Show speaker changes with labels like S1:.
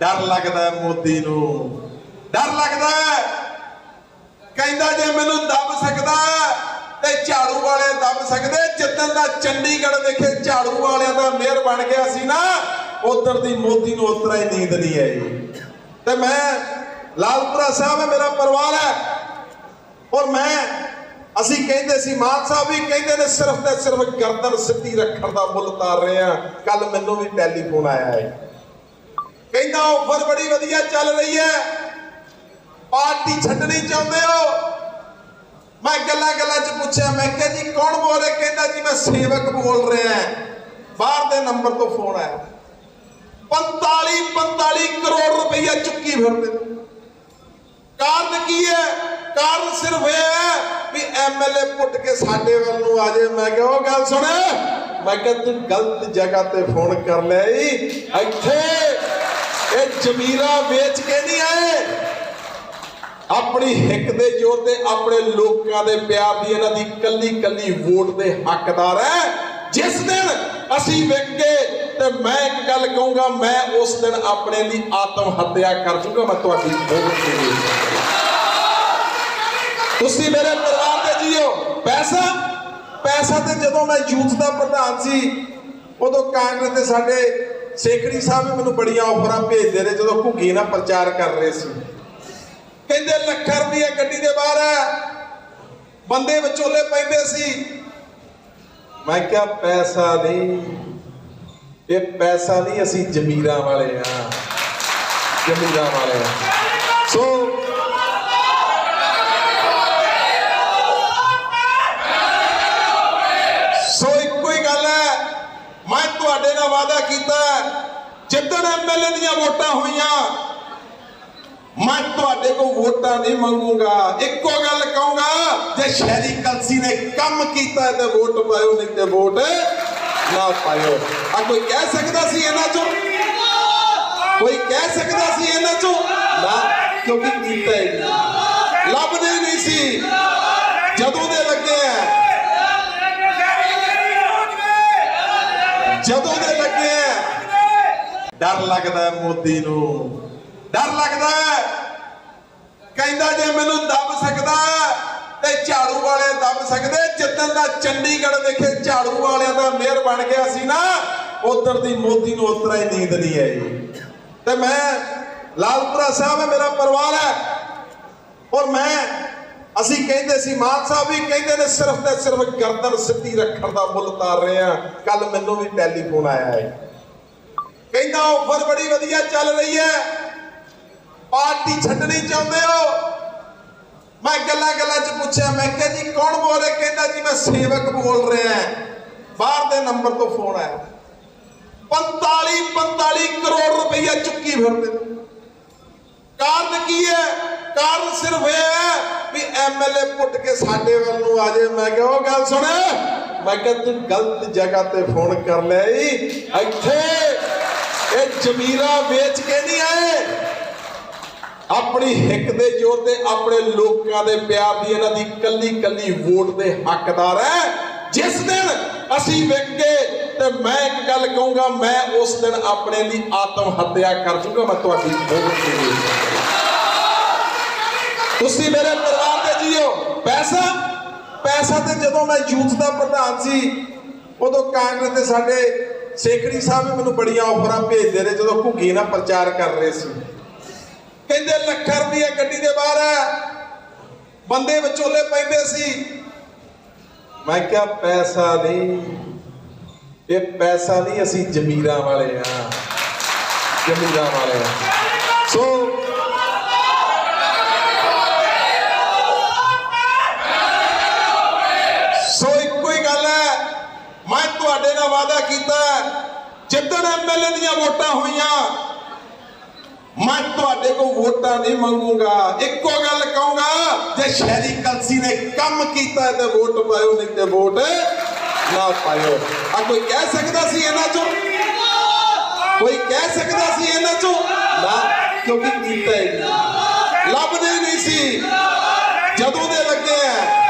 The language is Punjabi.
S1: ਡਰ ਲੱਗਦਾ ਮੋਦੀ ਨੂੰ। ਡਰ ਲੱਗਦਾ ਕਹਿੰਦਾ ਜੇ ਮੈਨੂੰ ਦੱਬ ਸਕਦਾ ਤੇ ਝਾੜੂ ਵਾਲੇ ਦੱਬ ਸਕਦੇ ਜਿੱਦਣ ਦਾ ਚੰਡੀਗੜ੍ਹ ਵਿਖੇ ਝਾੜੂ ਵਾਲਿਆਂ ਦਾ ਮੇਅਰ ਬਣ ਗਿਆ ਸੀ ਨਾ, ਉਧਰ ਦੀ ਮੋਦੀ ਨੂੰ ਉਤਰਾ ਹੀ ਨੀਂਦ ਨਹੀਂ ਆਈ। ਤੇ ਮੈਂ ਲਾਲਪੁਰਾ ਸਾਹਿਬ ਹੈ, ਮੇਰਾ ਪਰਿਵਾਰ ਹੈ। ਔਰ ਮੈਂ, ਅਸੀਂ ਕਹਿੰਦੇ ਸੀ, ਮਾਨ ਸਾਹਿਬ ਵੀ ਕਹਿੰਦੇ ਨੇ, ਸਿਰਫ ਤੇ ਸਿਰਫ ਗਰਦਨ ਸਿੱਧੀ ਰੱਖਣ ਦਾ ਮੁੱਲ ਤਾਰ ਰਹੇ ਆ ਕੱਲ ਮੈਨੂੰ ਵੀ ਟੈਲੀਫੋਨ ਆਇਆ ਹੈ। ਕਹਿੰਦਾ ਆਫਰ ਬੜੀ ਵਧੀਆ ਚੱਲ ਰਹੀ ਹੈ। ਪਾਰਟੀ ਛੱਡਣੀ ਚਾਹੁੰਦੇ ਹੋ? ਮੈਂ ਗੱਲਾਂ ਗੱਲਾਂ 'ਚ ਪੁੱਛਿਆ, ਮੈਂ ਕਿਹਾ ਜੀ, ਕੌਣ ਬੋਲ ਰਿਹਾ? ਕਹਿੰਦਾ ਜੀ, ਮੈਂ ਸੇਵਕ ਬੋਲ ਰਿਹਾ ਬਾਹਰ ਦੇ ਨੰਬਰ ਤੋਂ ਫੋਨ ਆਇਆ। 45 45 ਕਰੋੜ ਰੁਪਈਆ ਚੁੱਕੀ ਫਿਰਦੇ। ਕਾਰਨ ਕੀ ਹੈ? ਕਾਰਨ ਸਿਰਫ ਇਹ ਹੈ ਵੀ ਐਮਐਲਏ ਪੁੱਟ ਕੇ ਸਾਡੇ ਵੱਲ ਨੂੰ ਆ ਜਾਏ। ਮੈਂ ਕਿਹਾ, ਉਹ ਗੱਲ ਸੁਣ। ਮੈਂ ਕਿਹਾ, ਤੂੰ ਗਲਤ ਜਗ੍ਹਾ ਤੇ ਫੋਨ ਕਰ ਲਿਆ ਇੱਥੇ ਇਹ ਜ਼ਮੀਰਾਂ ਵੇਚ ਕੇ ਨਹੀਂ ਆਏ। ਆਪਣੀ ਹਿੱਕ ਦੇ ਜੋਰ ਤੇ ਆਪਣੇ ਲੋਕਾਂ ਦੇ ਪਿਆਰ ਦੀ ਇਹਨਾਂ ਦੀ ਕੱਲੀ ਕੱਲੀ ਵੋਟ ਦੇ ਹੱਕਦਾਰ ਹੈ। ਜਿਸ ਦਿਨ ਅਸੀਂ ਵਿਕ ਤੇ ਮੈਂ ਇੱਕ ਗੱਲ ਕਹੂੰਗਾ, ਮੈਂ ਉਸ ਦਿਨ ਆਪਣੇ ਲਈ ਆਤਮ ਹੱਤਿਆ ਕਰ ਜੂਗਾ ਮੈਂ ਤੁਹਾਡੀ ਤੁਸੀਂ ਮੇਰੇ ਪਰਿਵਾਰ ਦੇ ਜੀਓ। ਪੈਸਾ? ਪੈਸਾ ਤੇ ਜਦੋਂ ਮੈਂ ਯੂਥ ਦਾ ਪ੍ਰਧਾਨ ਸੀ, ਉਦੋਂ ਕਾਂਗਰਸ ਦੇ ਸਾਡੇ ਸੇਖੜੀ ਸਾਹਿਬ ਵੀ ਮੈਨੂੰ ਬੜੀਆਂ ਆਫਰਾਂ ਭੇਜਦੇ ਰਹੇ ਜਦੋਂ ਘੁੱਗੀ ਨਾਲ ਪ੍ਰਚਾਰ ਕਰ ਰਹੇ ਸੀ। ਕਹਿੰਦੇ ਲੱਖਾਂ ਰੁਪਏ ਗੱਡੀ ਦੇ ਬਾਹਰ ਹੈ। ਬੰਦੇ ਵਿਚੋਲੇ ਪੈਂਦੇ ਸੀ। ਮੈਂ ਕਿਹਾ ਪੈਸਾ ਨਹੀਂ। ਇਹ ਪੈਸਾ ਨਹੀਂ ਅਸੀਂ ਜ਼ਮੀਰਾਂ ਵਾਲੇ ਆ ਜ਼ਮੀਰਾਂ ਵਾਲੇ ਆ ਸੋ ਸੋ ਇੱਕੋ ਹੀ ਗੱਲ ਹੈ ਮੈਂ ਤੁਹਾਡੇ ਨਾਲ ਵਾਅਦਾ ਕੀਤਾ ਹੈ, ਜਿੱਦਣ ਦੀਆਂ ਵੋਟਾਂ ਹੋਈਆਂ। ਮੈਂ ਤੁਹਾਡੇ ਕੋਲ ਵੋਟਾਂ ਨਹੀਂ ਮੰਗੂਗਾ। ਇੱਕੋ ਗੱਲ ਕਹੂੰਗਾ, ਜੇ ਸ਼ਹਿਰੀ ਕਲਸੀ ਨੇ ਕੰਮ ਕੀਤਾ ਤੇ ਵੋਟ ਪਾਇਓ, ਨਹੀਂ ਤੇ ਵੋਟ ਨਾ ਪਾਇਓ। ਆ ਕੋਈ ਕਹਿ ਸਕਦਾ ਸੀ ਇਹਨਾਂ ਚੋਂ? ਕੋਈ ਕਹਿ ਸਕਦਾ ਸੀ ਇਹਨਾਂ ਚੋਂ? ਨਾ, ਕਿਉਂਕਿ ਕੀਤਾ ਹੀ ਨਹੀਂ। ਲੱਭਦੇ ਨਹੀਂ ਸੀ। ਜਦੋਂ ਦੇ ਲੱਗੇ ਆ। ਜਦੋਂ ਦੇ ਲੱਗੇ ਆ। ਡਰ ਲੱਗਦਾ ਮੋਦੀ ਨੂੰ। ਡਰ ਲੱਗਦਾ ਕਹਿੰਦਾ ਜੇ ਮੈਨੂੰ ਦੱਬ ਸਕਦਾ ਤੇ ਝਾੜੂ ਵਾਲੇ ਦੱਬ ਸਕਦੇ ਜਿੱਦਣ ਦਾ ਚੰਡੀਗੜ੍ਹ ਵਿਖੇ ਝਾੜੂ ਵਾਲਿਆਂ ਦਾ ਮੇਅਰ ਬਣ ਗਿਆ ਸੀ ਨਾ, ਉਧਰ ਦੀ ਮੋਦੀ ਨੂੰ ਉਤਰਾ ਹੀ ਨੀਂਦ ਨਹੀਂ ਆਈ। ਤੇ ਮੈਂ ਲਾਲਪੁਰਾ ਸਾਹਿਬ ਹੈ, ਮੇਰਾ ਪਰਿਵਾਰ ਹੈ। ਔਰ ਮੈਂ, ਅਸੀਂ ਕਹਿੰਦੇ ਸੀ, ਮਾਨ ਸਾਹਿਬ ਵੀ ਕਹਿੰਦੇ ਨੇ, ਸਿਰਫ ਤੇ ਸਿਰਫ ਗਰਦਨ ਸਿੱਧੀ ਰੱਖਣ ਦਾ ਮੁੱਲ ਤਾਰ ਰਹੇ ਆ ਕੱਲ ਮੈਨੂੰ ਵੀ ਟੈਲੀਫੋਨ ਆਇਆ ਹੈ। ਕਹਿੰਦਾ ਆਫਰ ਬੜੀ ਵਧੀਆ ਚੱਲ ਰਹੀ ਹੈ। ਪਾਰਟੀ ਛੱਡਣੀ ਚਾਹੁੰਦੇ ਹੋ? ਮੈਂ ਗੱਲਾਂ ਗੱਲਾਂ 'ਚ ਪੁੱਛਿਆ, ਮੈਂ ਕਿਹਾ ਜੀ, ਕੌਣ ਬੋਲ ਰਿਹਾ? ਕਹਿੰਦਾ ਜੀ, ਮੈਂ ਸੇਵਕ ਬੋਲ ਰਿਹਾ ਬਾਹਰ ਦੇ ਨੰਬਰ ਤੋਂ ਫੋਨ ਆਇਆ। 45 45 ਕਰੋੜ ਰੁਪਈਆ ਚੁੱਕੀ ਫਿਰਦੇ। ਕਾਰਨ ਕੀ ਹੈ? ਕਾਰਨ ਸਿਰਫ ਇਹ ਹੈ ਵੀ ਐਮਐਲਏ ਪੁੱਟ ਕੇ ਸਾਡੇ ਵੱਲ ਨੂੰ ਆ ਜਾਏ। ਮੈਂ ਕਿਹਾ, ਉਹ ਗੱਲ ਸੁਣ। ਮੈਂ ਕਿਹਾ, ਤੂੰ ਗਲਤ ਜਗ੍ਹਾ ਤੇ ਫੋਨ ਕਰ ਲਿਆ ਇੱਥੇ ਇਹ ਜ਼ਮੀਰਾਂ ਵੇਚ ਕੇ ਨਹੀਂ ਆਏ। ਆਪਣੀ ਹਿੱਕ ਦੇ ਜੋਰ ਤੇ ਆਪਣੇ ਲੋਕਾਂ ਦੇ ਪਿਆਰ ਦੀ ਇਹਨਾਂ ਦੀ ਕੱਲੀ ਕੱਲੀ ਵੋਟ ਦੇ ਹੱਕਦਾਰ ਹੈ। ਜਿਸ ਦਿਨ ਅਸੀਂ ਵਿਕ ਤੇ ਮੈਂ ਇੱਕ ਗੱਲ ਕਹੂੰਗਾ, ਮੈਂ ਉਸ ਦਿਨ ਆਪਣੇ ਲਈ ਆਤਮ ਹੱਤਿਆ ਕਰ ਜੂਗਾ ਮੈਂ ਤੁਹਾਡੀ ਤੁਸੀਂ ਮੇਰੇ ਪਰਿਵਾਰ ਦੇ ਜੀਓ। ਪੈਸਾ? ਪੈਸਾ ਤੇ ਜਦੋਂ ਮੈਂ ਯੂਥ ਦਾ ਪ੍ਰਧਾਨ ਸੀ, ਉਦੋਂ ਕਾਂਗਰਸ ਦੇ ਸਾਡੇ ਸੇਖੜੀ ਸਾਹਿਬ ਵੀ ਮੈਨੂੰ ਬੜੀਆਂ ਆਫਰਾਂ ਭੇਜਦੇ ਰਹੇ ਜਦੋਂ ਘੁੱਗੀ ਨਾਲ ਪ੍ਰਚਾਰ ਕਰ ਰਹੇ ਸੀ। ਕਹਿੰਦੇ ਲੱਖਾਂ ਰੁਪਏ ਗੱਡੀ ਦੇ ਬਾਹਰ ਹੈ। ਬੰਦੇ ਵਿਚੋਲੇ ਪੈਂਦੇ ਸੀ। ਮੈਂ ਕਿਹਾ ਪੈਸਾ ਨਹੀਂ। ਇਹ ਪੈਸਾ ਨਹੀਂ ਅਸੀਂ ਜ਼ਮੀਰਾਂ ਵਾਲੇ ਆ ਜ਼ਮੀਰਾਂ ਵਾਲੇ ਆ ਸੋ ਇੱਕੋ ਹੀ ਗੱਲ ਹੈ ਮੈਂ ਤੁਹਾਡੇ ਨਾਲ ਵਾਅਦਾ ਕੀਤਾ ਜਿੱਦਣ ਐਮਐਲਏ ਦੀਆਂ ਵੋਟਾਂ ਹੋਈਆਂ, ਮੈਂ ਤੁਹਾਡੇ ਕੋਲ ਵੋਟਾਂ ਨਹੀਂ ਮੰਗੂਗਾ। ਇੱਕੋ ਗੱਲ ਕਹੂੰਗਾ, ਜੇ ਸ਼ਹਿਰੀ ਕਲਸੀ ਨੇ ਕੰਮ ਕੀਤਾ ਤੇ ਵੋਟ ਪਾਇਓ, ਨਹੀਂ ਤੇ ਵੋਟ ਨਾ ਪਾਇਓ। ਆ ਕੋਈ ਕਹਿ ਸਕਦਾ ਸੀ ਇਹਨਾਂ ਚੋਂ? ਕੋਈ ਕਹਿ ਸਕਦਾ ਸੀ ਇਹਨਾਂ ਚੋਂ? ਨਾ, ਕਿਉਂਕਿ ਕੀਤਾ ਹੀ ਨਹੀਂ। ਲੱਭਦੇ ਨਹੀਂ ਸੀ। ਜਦੋਂ ਦੇ ਲੱਗੇ ਆ